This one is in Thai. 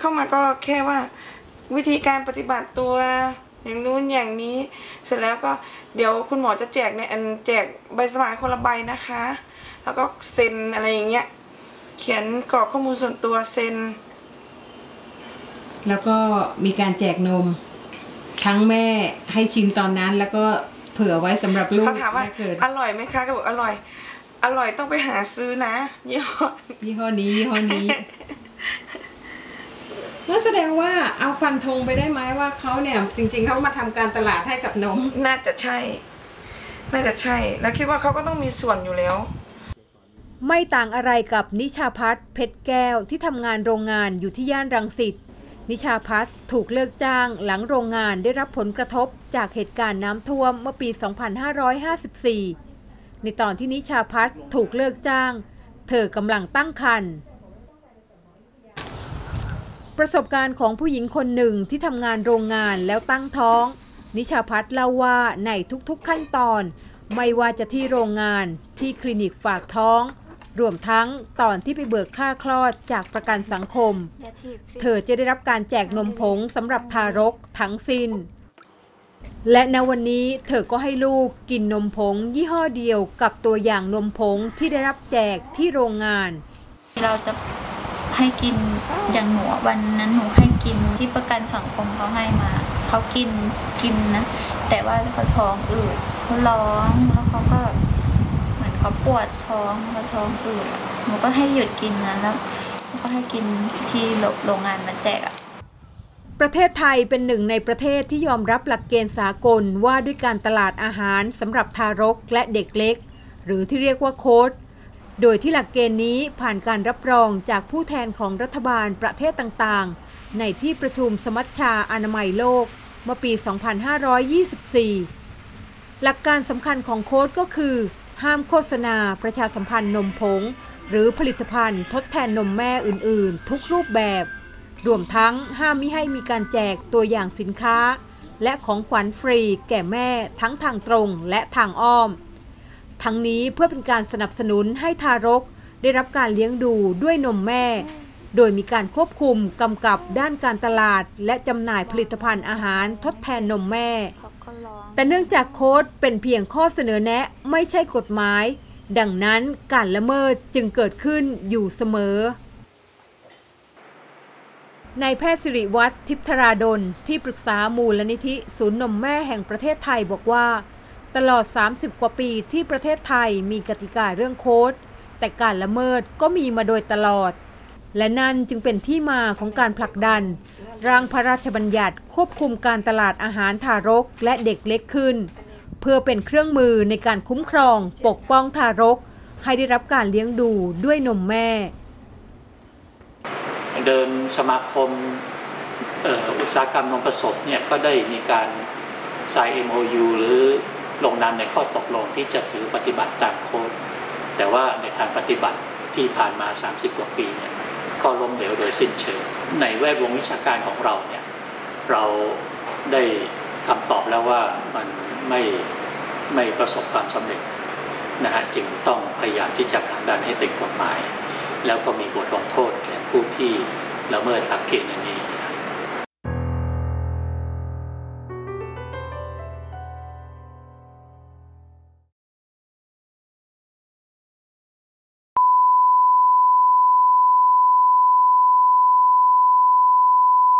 เข้ามาก็แค่ว่าวิธีการปฏิบัติตัวอย่างนู้นอย่างนี้ เสร็จแล้วก็เดี๋ยวคุณหมอจะแจกในอันแจกใบสมัครคนละใบนะคะ แล้วก็เซ็นอะไรอย่างเงี้ย เขียนกรอกข้อมูลส่วนตัวเซ็น แล้วก็มีการแจกนม ทั้งแม่ให้ชิมตอนนั้น แล้วก็เผื่อไว้สำหรับลูกเขาถามว่าแรกเกิดอร่อยไหมคะก็บอกอร่อย อร่อยต้องไปหาซื้อนะยี่ห้อยี่ห้อนี้ยี่ห้อนี้ แล้วแสดงว่าเอาฟันธงไปได้ไหมว่าเขาเนี่ยจริงๆเขามาทำการตลาดให้กับนม น่าจะใช่ น่าจะใช่ แล้วคิดว่าเขาก็ต้องมีส่วนอยู่แล้ว ไม่ต่างอะไรกับนิชาพัฒน์เพชรแก้วที่ทำงานโรงงานอยู่ที่ย่านรังสิต นิชาพัฒน์ถูกเลิกจ้างหลังโรงงานได้รับผลกระทบจากเหตุการณ์น้ำท่วมเมื่อปี 2554 ในตอนที่นิชาพัฒน์ถูกเลิกจ้าง เธอกำลังตั้งครรภ์ ประสบการณ์ของผู้หญิงคนหนึ่งที่ทำงานโรงงานแล้วตั้งท้อง นิชาพัฒน์เล่าว่าในทุกๆขั้นตอน ไม่ว่าจะที่โรงงานที่คลินิกฝากท้อง รวมทั้งตอนที่ไปเบิกค่าคลอดจากประกันสังคม เธอจะได้รับการแจกนมผงสำหรับทารกทั้งสิ้น และณวันนี้เธอก็ให้ลูกกินนมผง ยี่ห้อเดียวกับตัวอย่างนมผงที่ได้รับแจกที่โรงงาน เราจะ ให้กินอย่างหนูวันนั้นหนูให้กินที่ประกันสังคมเขาให้มาเขากินกินนะแต่ว่าเขาท้องอืดเขาร้องแล้วเขาก็เหมือนเขาปวดท้องเขาท้องอืดหนูก็ให้หยุดกินนะแล้วก็ให้กินที่โรงงานมาแจกอะประเทศไทยเป็นหนึ่งในประเทศที่ยอมรับหลักเกณฑ์สากลว่าด้วยการตลาดอาหารสำหรับทารกและเด็กเล็ก หรือที่เรียกว่าโค้ด โดยที่หลักเกณฑ์นี้ผ่านการรับรองจากผู้แทนของรัฐบาลประเทศต่างๆ ในที่ประชุมสมัชชาอนามัยโลก เมื่อปี 2524 หลักการสำคัญของโค้ดก็คือ ห้ามโฆษณาประชาสัมพันธ์นมผง หรือผลิตภัณฑ์ทดแทนนมแม่อื่นๆ ทุกรูปแบบ รวมทั้งห้ามมิให้มีการแจกตัวอย่างสินค้า และของขวัญฟรีแก่แม่ทั้งทางตรงและทางอ้อม ทั้งนี้เพื่อเป็นการสนับสนุนให้ทารก ได้รับการเลี้ยงดูด้วยนมแม่ โดยมีการควบคุมกำกับด้านการตลาด และจำหน่ายผลิตภัณฑ์อาหารทดแทนนมแม่เขาก็ร้องแต่เนื่องจากโค้ดเป็นเพียงข้อเสนอแนะไม่ใช่กฎหมาย ดังนั้นการละเมิดจึงเกิดขึ้นอยู่เสมอนายแพทย์สิริวัฒน์ทิพธราดลที่ปรึกษามูลนิธิศูนย์นมแม่แห่งประเทศไทยบอกว่า ตลอด 30 กว่าปีที่ประเทศไทยมีกติกาเรื่องโค้ดแต่การละเมิดก็มีมาโดยตลอด และนั่นจึงเป็นที่มาของการผลักดัน ร่างพระราชบัญญัติควบคุมการตลาดอาหารทารกและเด็กเล็กขึ้น เพื่อเป็นเครื่องมือในการคุ้มครอง ปกป้องทารก ให้ได้รับการเลี้ยงดูด้วยนมแม่ เดิมสมาคมอ่ออุตสาหกรรมนมผสมเนี่ยก็ได้มีการสาย MOU หรือ ลงนามในข้อตกลงที่จะถือปฏิบัติตามโค้ดแต่ว่าในทางปฏิบัติที่ผ่านมา 30 กว่าปีเนี่ยก็ล้มเหลวโดยสิ้นเชิง ในแวดวงวิชาการของเราเนี่ยเราได้คำตอบแล้วว่ามันไม่ไม่ประสบความสำเร็จนะฮะจึงต้องพยายามที่จะผลักดันให้เป็นกฎหมาย แล้วก็มีบทลงโทษแก่ผู้ที่ละเมิดหลักเกณฑ์อันนี้